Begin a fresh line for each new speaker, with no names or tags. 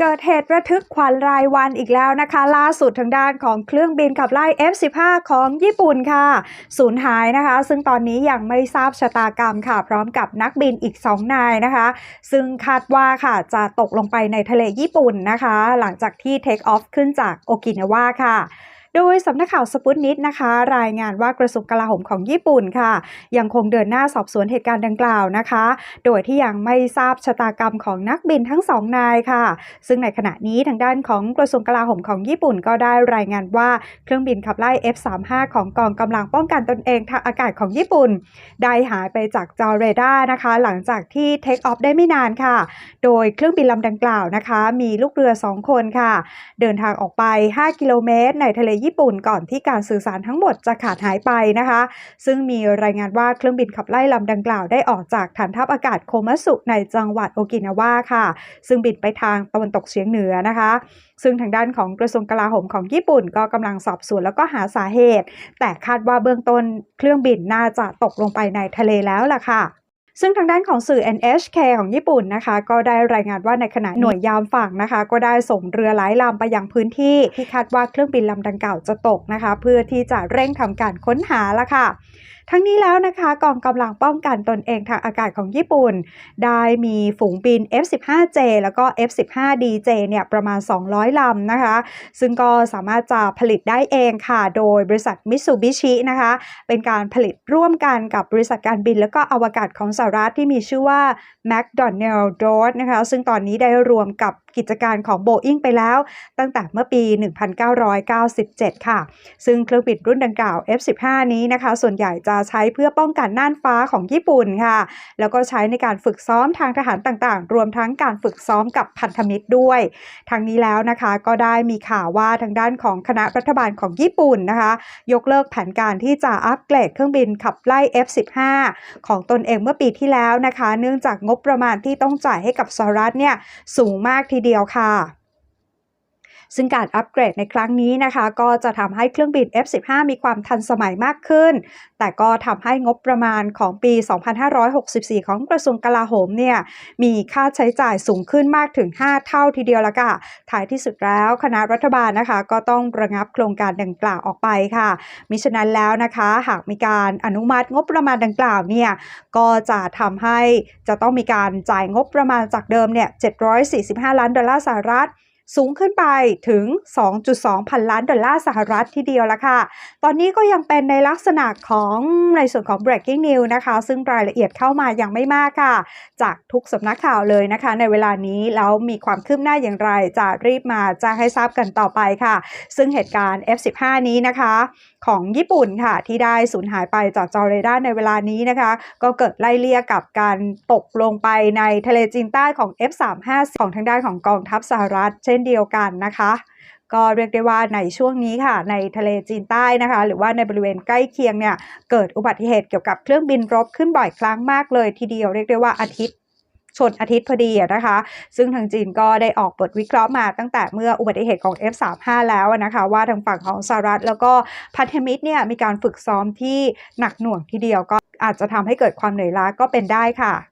เกิดเหตุระทึกขวัญรายวันอีกแล้วนะคะ ล่าสุดทางด้านของเครื่องบินขับไล่ F-15 ของญี่ปุ่นค่ะ สูญหายนะคะ ซึ่งตอนนี้ยังไม่ทราบชะตากรรมค่ะ พร้อมกับนักบินอีก 2 นายนะคะ ซึ่งคาดว่าค่ะจะตกลงไปในทะเลญี่ปุ่นนะคะ หลังจากที่เทคออฟขึ้นจากโอกินาวาค่ะ โดยสำนักข่าวสปุตนิดนะคะ รายงานว่ากระทรวงกลาโหมของญี่ปุ่นค่ะ ยังคงเดินหน้าสอบสวนเหตุการณ์ดังกล่าวนะคะ โดยที่ยังไม่ทราบชะตากรรมของนักบินทั้งสองนายค่ะ ซึ่งในขณะนี้ทางด้านของกระทรวงกลาโหมของญี่ปุ่นก็ได้รายงานว่าเครื่องบินขับไล่ F35 ของกองกำลังป้องกันตนเองทางอากาศของญี่ปุ่น ได้หายไปจากจอเรดาร์นะคะ หลังจากที่เทคออฟได้ไม่นานค่ะ โดยเครื่องบินลำดังกล่าวนะคะ มีลูกเรือ 2 คนค่ะ เดินทางออกไป 5 กิโลเมตร ในทะเลญี่ปุ่นก่อนที่การสื่อสารทั้งหมดจะขาดหายไปนะคะ ซึ่งมีรายงานว่าเครื่องบินขับไล่ลำดังกล่าวได้ออกจากฐานทัพอากาศโคมัสุในจังหวัดโอกินาวาค่ะ ซึ่งบินไปทางตะวันตกเฉียงเหนือนะคะ ซึ่งทางด้านของกระทรวงกลาโหมของญี่ปุ่นก็กำลังสอบสวนแล้วก็หาสาเหตุ แต่คาดว่าเบื้องต้นเครื่องบินน่าจะตกลงไปในทะเลแล้วล่ะค่ะ ซึ่งทางด้านของสื่อ NHK ของญี่ปุ่นนะคะ ก็ได้รายงานว่าในขณะหน่วยยามฝั่งนะคะ ก็ได้ส่งเรือหลายลำไปยังพื้นที่ที่คาดว่าเครื่องบินลำดังกล่าวจะตกนะคะ เพื่อที่จะเร่งทำการค้นหาละค่ะทั้งนี้แล้วนะคะกองกำลังป้องกันตนเองทางอากาศของญี่ปุ่น ได้มีฝูงบิน F-15J แล้วก็ F-15DJ เนี่ยประมาณ 200 ลำนะคะ ซึ่งก็สามารถจะผลิตได้เองค่ะ โดยบริษัทมิตซูบิชินะคะ เป็นการผลิตร่วมกันกับบริษัทการบิน และก็อวกาศของสหรัฐที่มีชื่อว่า McDonnell Douglas นะคะ ซึ่งตอนนี้ได้รวมกับ กิจการของ Boeing ไปแล้ว ตั้งแต่เมื่อปี 1997 ค่ะ ซึ่งเครื่องบินรุ่นดังกล่าว F-15 นี้นะคะ ส่วนใหญ่จะใช้เพื่อป้องกันน่านฟ้าของญี่ปุ่นค่ะ แล้วก็ใช้ในการฝึกซ้อมทางทหารต่างๆ รวมทั้งการฝึกซ้อมกับพันธมิตรด้วย ทางนี้แล้วนะคะก็ได้มีข่าวว่าทางด้านของคณะรัฐบาลของญี่ปุ่นนะคะ ยกเลิกแผนการที่จะอัปเกรดเครื่องบินขับไล่ F-15 ของตนเองเมื่อปีที่แล้วนะคะ เนื่องจากงบประมาณที่ต้องจ่ายให้กับสหรัฐเนี่ยสูงมากทีเดียวค่ะ ซึ่งการอัปเกรดในครั้งนี้นะคะ ก็จะทำให้เครื่องบิน F-15 มีความทันสมัยมากขึ้น แต่ก็ทำให้งบประมาณของปี 2564 ของกระทรวงกลาโหมเนี่ยมีค่าใช้จ่ายสูงขึ้นมากถึง 5 เท่าทีเดียวละค่ะท้ายที่สุดแล้วคณะรัฐบาลนะคะ ก็ต้องระงับโครงการดังกล่าวออกไปค่ะ มิฉะนั้นแล้วนะคะ หากมีการอนุมัติงบประมาณดังกล่าวเนี่ยก็จะทำให้จะต้องมีการจ่ายงบประมาณจากเดิมเนี่ย745 ล้านดอลลาร์สหรัฐ สูงขึ้นไปถึง 2.2 พันล้านดอลลาร์สหรัฐทีเดียวละค่ะ ตอนนี้ก็ยังเป็นในลักษณะของในส่วนของ breaking news นะคะ ซึ่งรายละเอียดเข้ามายังไม่มากค่ะ จากทุกสำนักข่าวเลยนะคะ ในเวลานี้แล้วมีความคืบหน้าอย่างไร จะรีบมาจ้งให้ทราบกันต่อไปค่ะ ซึ่งเหตุการณ์ F15 นี้นะคะของญี่ปุ่นค่ะ ที่ได้สูญหายไปจากจอเรดาร์ในเวลานี้นะคะ ก็เกิดไล่เลี่ยกับการตกลงไปในทะเลจีนใต้ของ F35 ของทางด้านของกองทัพสหรัฐเช่นเดียวกันนะคะก็เรียกได้ว่าในช่วงนี้ค่ะ ในทะเลจีนใต้นะคะ หรือว่าในบริเวณใกล้เคียงเนี่ยเกิดอุบัติเหตุเกี่ยวกับเครื่องบินรบขึ้นบ่อยครั้งมากเลยทีเดียวเรียกได้ว่าอาทิตย์ชนอาทิตย์พอดีนะคะ ซึ่งทางจีนก็ได้ออกบทวิเคราะห์มาตั้งแต่เมื่ออุบัติเหตุของ F35 แล้วนะคะ ว่าทางฝั่งของสหรัฐ แล้วก็พันธมิตรเนี่ยมีการฝึกซ้อมที่หนักหน่วงทีเดียวก็อาจจะทำให้เกิดความเหนื่อยล้าก็เป็นได้ค่ะ